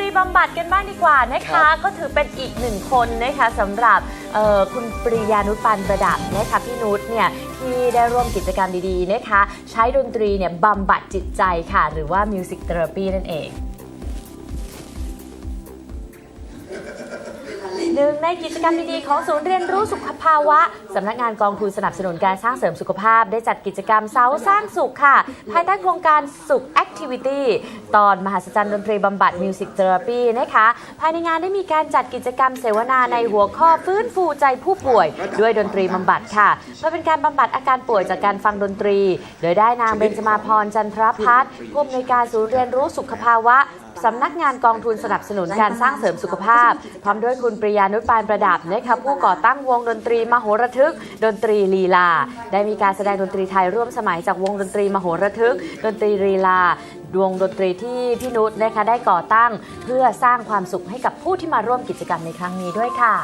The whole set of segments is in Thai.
รีบำบัดกันบ้างดีกว่านะครัคะบก็ถือเป็นอีกหนึ่งคนนะคะสำหรับเอ่อคุณปริยานุชปานประดับนะคะพี่นุชเนี่ยที่ได้ร่วมกิจกรรมดีๆนะคะ ใช้ดนตรีเนี่ยบำบัดจิตใจค่ะ หรือว่า Music Therapy นั่นเอง หนึ่งในกิจกรรมดีๆของศูนย์เรียนรู้สุขภาวะสำนักงานกองทุนสนับสนุนการสร้างเสริมสุขภาพ ได้จัดกิจกรรมเสาสร้างสุขค่ะ ภายใต้โครงการสุข Activity ตอนมหัศจรรย์ดนตรีบำบัด Music Therapy นะคะ ภายในงานได้มีการจัดกิจกรรมเสวนาในหัวข้อฟื้นฟูใจผู้ป่วย ด้วยดนตรีบำบัดค่ะเพื่อเป็นการบำบัดอาการป่วยจากการฟังดนตรี โดยได้นางเบญจมาพรจันทรพัฒน์ผู้อำนวยการศูนย์เรียนรู้สุขภาวะ สำนักงานกองทุนสนับสนุนการสร้างเสริมสุขภาพ พร้อมด้วยคุณปริยานุชปานประดับนะคะผู้ก่อตั้งวงดนตรีมโหระทึก ดนตรีลีลา ได้มีการแสดงดนตรีไทยร่วมสมัยจากวงดนตรีมโหระทึก ดนตรีลีลาดวงดนตรีที่พี่นุชนะคะได้ก่อตั้ง เพื่อสร้างความสุขให้กับผู้ที่มาร่วมกิจกรรมในครั้งนี้ด้วยค่ะ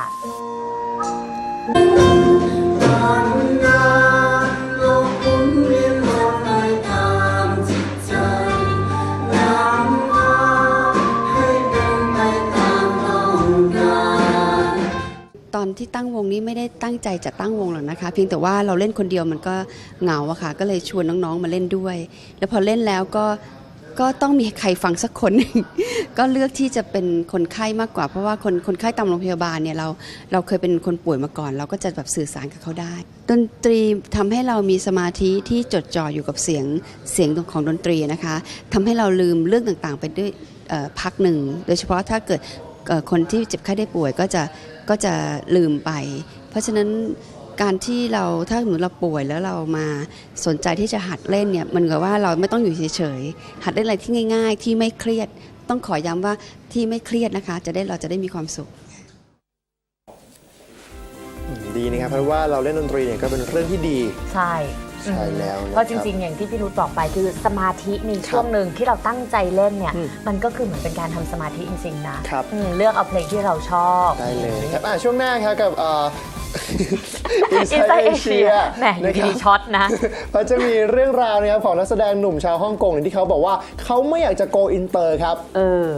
อนที่ตั้งวงนี้ไม่ได้ตั้งใจจะตั้งวงหรอกนะคะ เพียงแต่ว่าเราเล่นคนเดียวมันก็เหงาอะค่ะ ก็เลยชวนน้องๆมาเล่นด้วย แล้วพอเล่นแล้วก็ก็ต้องมีใครฟังสักคนหนึ่งก็เลือกที่จะเป็นคนไข้มากกว่า เพราะว่าคนคนไข้ตามโรงพยาบาลเนี่ยเราเราเคยเป็นคนป่วยมาก่อน เราก็จะแบบสื่อสารกับเขาได้ ดนตรีทำให้เรามีสมาธิที่จดจ่ออยู่กับเสียงเสียงของดนตรีนะคะทำให้เราลืมเรื่องต่างๆ ไปด้วยพักหนึ่ง โดยเฉพาะถ้าเกิด คนที่เจ็บไข้ได้ป่วยก็จะก็จะลืมไป เพราะฉะนั้นการที่เราถ้าสมมติเราป่วยแล้วเรามาสนใจที่จะหัดเล่นเนี่ยมันก็ว่าเราไม่ต้องอยู่เฉยๆหัดเล่นอะไรที่ง่าย ๆ ที่ไม่เครียด ต้องขอย้ำว่าที่ไม่เครียดนะคะ จะได้เราจะได้มีความสุข ดีนะครับเพราะว่าเราเล่นดนตรีเนี่ยก็เป็นเรื่องที่ดีใช่ ใช่แล้วนะครับเพราะจริง ๆ อย่างที่พี่นุชบอกไปคือสมาธิในช่วงหนึ่งที่เราตั้งใจเล่นเนี่ยอืมมันก็คือเหมือนเป็นการทำสมาธิจริง ๆ นะครับอืมเลือกเอาเพลงที่เราชอบได้เลยครับอะช่วงหน้าครับกับเอ่ออินไซ Inside ต์เอเชีย Asia แหมอยู่นะครัดีบๆช็อตนะเพราะจะมีเรื่องราวนะครับของนักแสดงหนุ่มชาวฮ่องกงที่เขาบอกว่าเขาไม่อยากจะโกอินเตอร์ครับ เออ